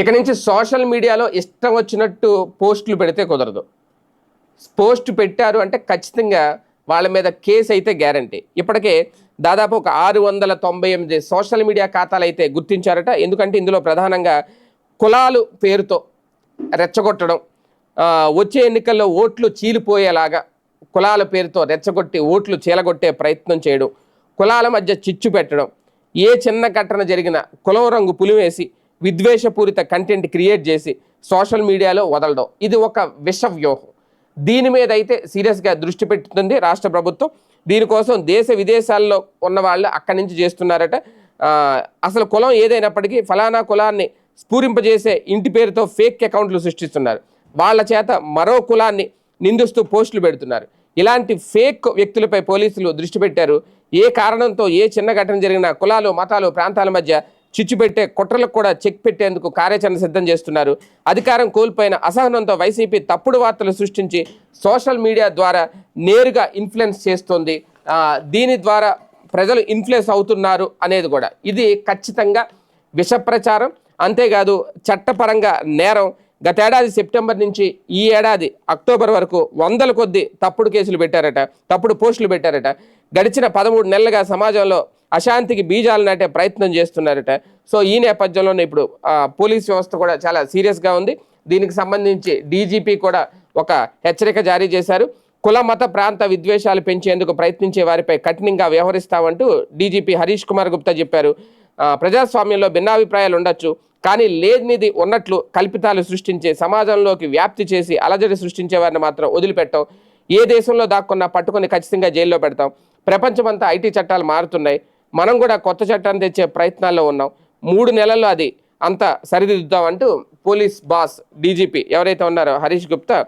ఇక నుంచి సోషల్ మీడియాలో ఇష్టం వచ్చినట్టు పోస్టులు పెడితే కుదరదు. పోస్ట్ పెట్టారు అంటే ఖచ్చితంగా వాళ్ళ మీద కేసు అయితే గ్యారంటీ. ఇప్పటికే దాదాపు ఒక ఆరు వందల తొంభై ఎనిమిది సోషల్ మీడియా ఖాతాలు అయితే గుర్తించారట. ఎందుకంటే ఇందులో ప్రధానంగా కులాలు పేరుతో రెచ్చగొట్టడం వచ్చే ఎన్నికల్లో ఓట్లు చీలిపోయేలాగా కులాల పేరుతో రెచ్చగొట్టి ఓట్లు చీలగొట్టే ప్రయత్నం చేయడం కులాల మధ్య చిచ్చు పెట్టడం ఏ చిన్న ఘటన జరిగినా కులం రంగు పులివేసి విద్వేషపూరిత కంటెంట్ క్రియేట్ చేసి సోషల్ మీడియాలో వదలడం. ఇది ఒక విష వ్యూహం దీని మీద అయితే సీరియస్గా దృష్టి పెట్టుతుంది రాష్ట్ర ప్రభుత్వం. దీనికోసం దేశ విదేశాల్లో ఉన్న వాళ్ళు అక్కడి నుంచి చేస్తున్నారట. అసలు కులం ఏదైనప్పటికీ ఫలానా కులాన్ని స్ఫూరింపజేసే ఇంటి పేరుతో ఫేక్ అకౌంట్లు సృష్టిస్తున్నారు. వాళ్ళ చేత మరో కులాన్ని నిందిస్తూ పోస్టులు పెడుతున్నారు. ఇలాంటి ఫేక్ వ్యక్తులపై పోలీసులు దృష్టి పెట్టారు. ఏ కారణంతో ఏ చిన్న ఘటన జరిగినా కులాలు మతాలు ప్రాంతాల మధ్య చిచ్చుపెట్టే కుట్రలకు కూడా చెక్ పెట్టేందుకు కార్యాచరణ సిద్ధం చేస్తున్నారు. అధికారం కోల్పోయిన అసహనంతో వైసీపీ తప్పుడు వార్తలు సృష్టించి సోషల్ మీడియా ద్వారా నేరుగా ఇన్ఫ్లుయెన్స్ చేస్తోంది. దీని ద్వారా ప్రజలు ఇన్ఫ్లుయెన్స్ అవుతున్నారు అనేది కూడా. ఇది ఖచ్చితంగా విషప్రచారం. అంతేకాదు చట్టపరంగా నేరం. గతేడాది సెప్టెంబర్ నుంచి ఈ ఏడాది అక్టోబర్ వరకు వందల కొద్ది తప్పుడు కేసులు పెట్టారట తప్పుడు పోస్టులు పెట్టారట. గడిచిన పదమూడు నెలలుగా సమాజంలో అశాంతికి బీజాలు నాటే ప్రయత్నం చేస్తున్నారట. సో ఈ నేపథ్యంలోనే ఇప్పుడు పోలీస్ వ్యవస్థ కూడా చాలా సీరియస్గా ఉంది. దీనికి సంబంధించి డీజీపీ కూడా ఒక హెచ్చరిక జారీ చేశారు. కుల మత ప్రాంత విద్వేషాలు పెంచేందుకు ప్రయత్నించే వారిపై కఠినంగా వ్యవహరిస్తామంటూ డీజీపీ హరీష్ కుమార్ గుప్తా చెప్పారు. ప్రజాస్వామ్యంలో భిన్నాభిప్రాయాలు ఉండొచ్చు కానీ లేనిది ఉన్నట్లు కల్పితాలు సృష్టించి సమాజంలోకి వ్యాప్తి చేసి అలజడి సృష్టించే వారిని మాత్రం వదిలిపెట్టాం. ఏ దేశంలో దాక్కున్నా పట్టుకొని ఖచ్చితంగా జైల్లో పెడతాం. ప్రపంచమంతా ఐటీ చట్టాలు మారుతున్నాయి. మనం కూడా కొత్త చట్టాన్ని తెచ్చే ప్రయత్నాల్లో ఉన్నాం. మూడు నెలల్లో అది అంత సరిదిద్దుతామంటూ పోలీస్ బాస్ డీజీపీ ఎవరైతే ఉన్నారో హరీష్ గుప్తా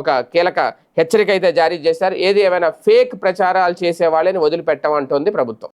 ఒక కీలక హెచ్చరిక అయితే జారీ చేశారు. ఏది ఏమైనా ఫేక్ ప్రచారాలు చేసే వాళ్ళని వదిలిపెట్టమంటోంది ప్రభుత్వం.